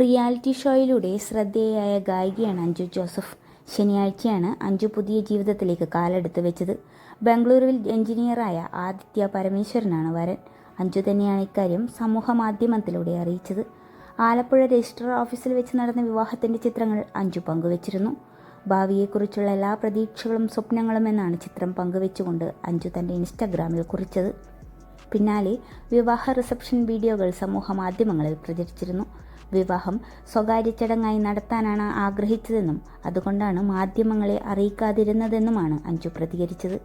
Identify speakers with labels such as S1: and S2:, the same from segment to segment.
S1: Reality ഷോയിലൂടെ ശ്രദ്ധേയയായ ഗായികയാണ് അഞ്ജു ജോസഫ്. ശനിയാഴ്ചയാണ് അഞ്ജു പുതിയ ജീവിതത്തിലേക്ക് കാലെടുത്ത് വെച്ചത്. ബംഗളൂരുവിൽ എഞ്ചിനീയറായ ആദിത്യ പരമേശ്വരനാണ് വരൻ. അഞ്ജു തന്നെയാണ് ഇക്കാര്യം സമൂഹ മാധ്യമത്തിലൂടെ അറിയിച്ചത്. ആലപ്പുഴ രജിസ്ട്രാർ ഓഫീസിൽ വെച്ച് നടന്ന വിവാഹത്തിന്റെ ചിത്രങ്ങൾ അഞ്ജു പങ്കുവച്ചിരുന്നു. ഭാവിയെക്കുറിച്ചുള്ള എല്ലാ പ്രതീക്ഷകളും സ്വപ്നങ്ങളും എന്നാണ് ചിത്രം പങ്കുവെച്ചുകൊണ്ട് അഞ്ജു തന്റെ ഇൻസ്റ്റാഗ്രാമിൽ കുറിച്ചത്. പിന്നാലെ വിവാഹ റിസപ്ഷൻ വീഡിയോകൾ സമൂഹ മാധ്യമങ്ങളിൽ പ്രചരിച്ചിരുന്നു. വിവാഹം സ്വകാര്യ ചടങ്ങായി നടത്താനാണ് ആഗ്രഹിച്ചതെന്നും അതുകൊണ്ടാണ് മാധ്യമങ്ങളെ അറിയിക്കാതിരുന്നതെന്നുമാണ് അഞ്ജു പ്രതികരിച്ചത്.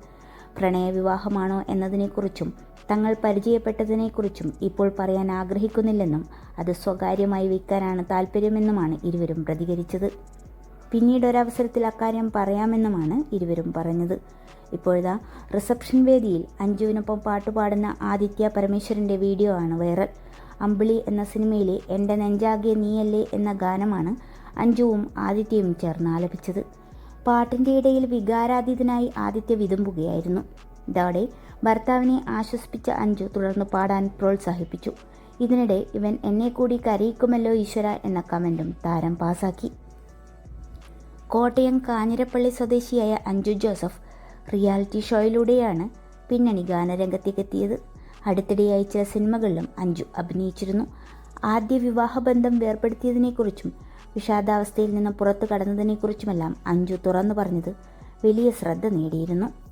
S1: പ്രണയവിവാഹമാണോ എന്നതിനെക്കുറിച്ചും തങ്ങൾ പരിചയപ്പെട്ടതിനെക്കുറിച്ചും ഇപ്പോൾ പറയാൻ ആഗ്രഹിക്കുന്നില്ലെന്നും അത് സ്വകാര്യമായി വയ്ക്കാനാണ് താല്പര്യമെന്നുമാണ് ഇരുവരും പ്രതികരിച്ചത്. പിന്നീട് ഒരവസരത്തിൽ അക്കാര്യം പറയാമെന്നുമാണ് ഇരുവരും പറഞ്ഞത്. ഇപ്പോഴത്തെ റിസപ്ഷൻ വേദിയിൽ അഞ്ജുവിനൊപ്പം പാട്ടുപാടുന്ന ആദിത്യ പരമേശ്വരന്റെ വീഡിയോ ആണ് വൈറൽ. അമ്പിളി എന്ന സിനിമയിലെ എന്റെ നെഞ്ചാകെ നീയല്ലേ എന്ന ഗാനമാണ് അഞ്ജുവും ആദിത്യയും ചേർന്ന് ആലപിച്ചത്. പാട്ടിന്റെ ഇടയിൽ വികാരാതീതനായി ആദിത്യ വിതുമ്പുകയായിരുന്നു. ഇതോടെ ഭർത്താവിനെ ആശ്വസിപ്പിച്ച അഞ്ജു തുടർന്ന് പാടാൻ പ്രോത്സാഹിപ്പിച്ചു. ഇതിനിടെ ഇവൻ എന്നെ കൂടി കരയിക്കുമല്ലോ ഈശ്വര എന്ന കമന്റും താരം പാസാക്കി. കോട്ടയം കാഞ്ഞിരപ്പള്ളി സ്വദേശിയായ അഞ്ജു ജോസഫ് റിയാലിറ്റി ഷോയിലൂടെയാണ് പിന്നണി ഗാനരംഗത്തേക്കെത്തിയത്. അടുത്തിടെയായി ചില സിനിമകളിലും അഞ്ജു അഭിനയിച്ചിരുന്നു. ആദ്യ വിവാഹബന്ധം വേർപ്പെടുത്തിയതിനെക്കുറിച്ചും വിഷാദാവസ്ഥയിൽ നിന്ന് പുറത്തു കടന്നതിനെക്കുറിച്ചുമെല്ലാം അഞ്ജു തുറന്നു പറഞ്ഞത് വലിയ ശ്രദ്ധ നേടിയിരുന്നു.